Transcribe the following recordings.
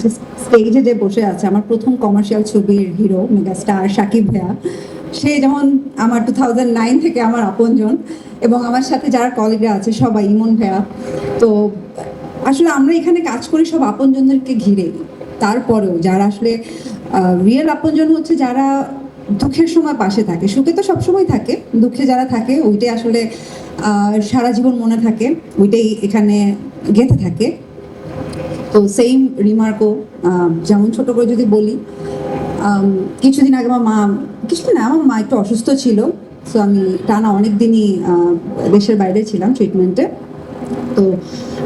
আজকে স্টেজে যে বসে আছে আমার প্রথম কমার্শিয়াল ছবির হিরো মেগাস্টার শাকিব ভাইয়া। সে যেমন আমার টু থাউজেন্ড নাইন থেকে আমার আপনজন এবং আমার সাথে যারা কলিগরা আছে সবাই, ইমন ভাইয়া। তো আসলে আমরা এখানে কাজ করি সব আপনজনদেরকে ঘিরে। তারপরেও যারা আসলে রিয়েল আপনজন হচ্ছে যারা দুঃখের সময় পাশে থাকে। সুখে তো সবসময় থাকে, দুঃখে যারা থাকে, ওইটাই আসলে সারা জীবন মনে থাকে, ওইটাই এখানে গেঁথে থাকে। তো সেম রিমার্কও যেমন ছোট করে যদি বলি কিছুদিন আগে আমার মা, কিছুদিন আমার মা একটু অসুস্থ ছিল সো আমি টানা অনেক দিনই দেশের বাইরে ছিলাম ট্রিটমেন্টে তো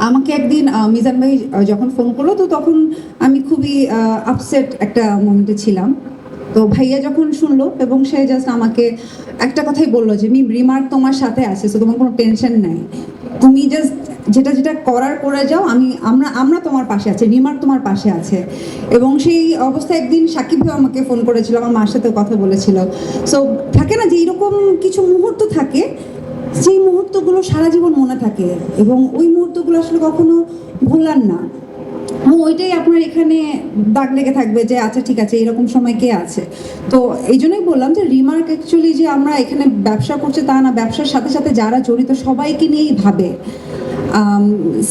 আমাকে একদিন মিজান ভাই যখন ফোন করল, তো তখন আমি খুবই আপসেট একটা মোমেন্টে ছিলাম। তো ভাইয়া যখন শুনলো এবং সে জাস্ট আমাকে একটা কথাই বলল যে মি রিমার্ক তোমার সাথে আছে তো তোমার কোনো টেনশন নাই। তুমি জাস্ট যেটা যেটা করার করে যাও, আমি, আমরা আমরা তোমার পাশে আছি রিমার্ক তোমার পাশে আছে। এবং সেই অবস্থায় একদিন সাকিব ভাই আমাকে ফোন করেছিল, আমার মার সাথেও কথা বলেছিল। সো থাকে না যে এরকম কিছু মুহূর্ত থাকে, সেই মুহূর্তগুলো সারা জীবন মনে থাকে। এবং ওই মুহূর্তগুলো আসলে কখনো ভোলার না। এবং ওইটাই আপনার এখানে দাগ লেগে থাকবে যে আচ্ছা ঠিক আছে, এরকম সময় কে আছে? তো এই জন্যই বললাম যে, রিমার্ক অ্যাকচুয়ালি যে আমরা এখানে ব্যবসা করছে তা না, ব্যবসার সাথে সাথে যারা জড়িত সবাইকে নিয়েই ভাবে।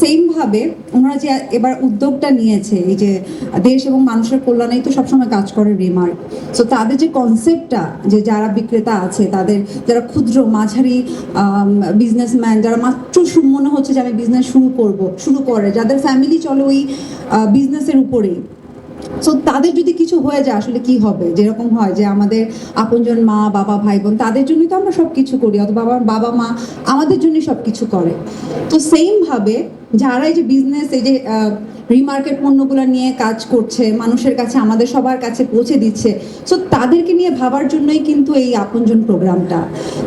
সেমভাবে ওনারা যে এবার উদ্যোগটা নিয়েছে, এই যে দেশ এবং মানুষের কল্যাণেই তো সবসময় কাজ করে রিমার্ক সো তাদের যে কনসেপ্টটা যে যারা বিক্রেতা আছে, তাদের যারা ক্ষুদ্র, মাঝারি বিজনেসম্যান যারা মাত্র মনে হচ্ছে যে আমি বিজনেস শুরু করব, শুরু করে, যাদের ফ্যামিলি চলে ওই বিজনেসের উপরেই। সো তাদের যদি কিছু হয়ে যায়, আসলে কি হবে? যেরকম হয় যে আমাদের আপনজন মা, বাবা ভাই বোন তাদের জন্যই তো আমরা সব কিছু করি, অথবা বাবা মা আমাদের জন্যই সব কিছু করে। তো সেমভাবে যারা এই যে বিজনেস এই যে রিমার্কেট পণ্যগুলো নিয়ে কাজ করছে, মানুষের কাছে, আমাদের সবার কাছে পৌঁছে দিচ্ছে সো তাদেরকে নিয়ে ভাবার জন্যই কিন্তু এই আপনজন প্রোগ্রামটা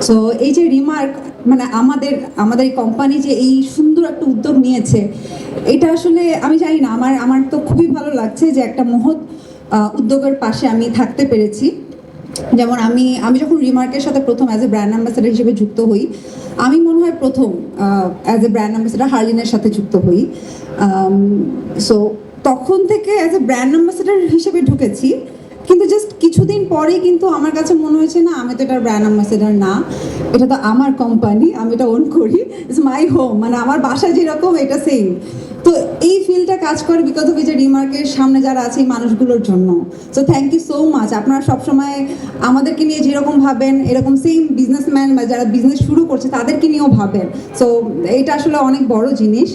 সো এই যে রিমার্ক মানে আমাদের আমাদের এই কোম্পানি যে এই সুন্দর একটা উদ্যোগ নিয়েছে, এটা আসলে আমি জানি না, আমার আমার তো খুবই ভালো লাগছে যে একটা মহৎ উদ্যোগের পাশে আমি থাকতে পেরেছি। যেমন আমি আমি যখন রিমার্কের সাথে প্রথম অ্যাজ এ ব্র্যান্ড অ্যাম্বাসেডার হিসেবে যুক্ত হই, আমি মনে হয় প্রথম অ্যাজ এ ব্র্যান্ড অ্যাম্বাসেডার হার্লিনের সাথে যুক্ত হই। সো তখন থেকে অ্যাজ এ ব্র্যান্ড অ্যাম্বাসেডার হিসেবে ঢুকেছি, কিন্তু জাস্ট কিছুদিন পরেই কিন্তু আমার কাছে মনে হয়েছে, না, আমি তো এটা ব্র্যান্ড অ্যাম্বাসেডার না, এটা তো আমার কোম্পানি আমি এটা ওন করি ইটস মাই হোম মানে আমার বাসা যেরকম, এটা সেম তো এই ফিলটা কাজ করে বিকজ অফ যে রিমার্কের সামনে যারা আছে এই মানুষগুলোর জন্য। So thank you so much আপনারা সবসময় আমাদেরকে নিয়ে যেরকম ভাবেন, এরকম সেম বিজনেসম্যান বা যারা বিজনেস শুরু করছে, তাদেরকে নিয়েও ভাবেন। সো এটা আসলে অনেক বড় জিনিস।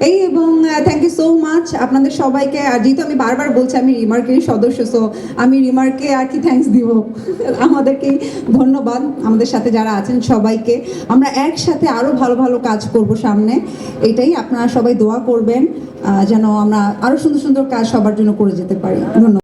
এই এবং থ্যাংক ইউ সো মাচ আপনাদের সবাইকে। আর যেহেতু আমি বারবার বলছি, আমি রিমার্কেরই সদস্য সো আমি রিমার্কে আর কি থ্যাংকস দিব? আমাদেরকে ধন্যবাদ, আমাদের সাথে যারা আছেন সবাইকে। আমরা একসাথে আরও ভালো ভালো কাজ করব সামনে। এটাই আপনারা সবাই দোয়া করবেন যেন আমরা আরও সুন্দর সুন্দর কাজ সবার জন্য করে যেতে পারি। ধন্যবাদ।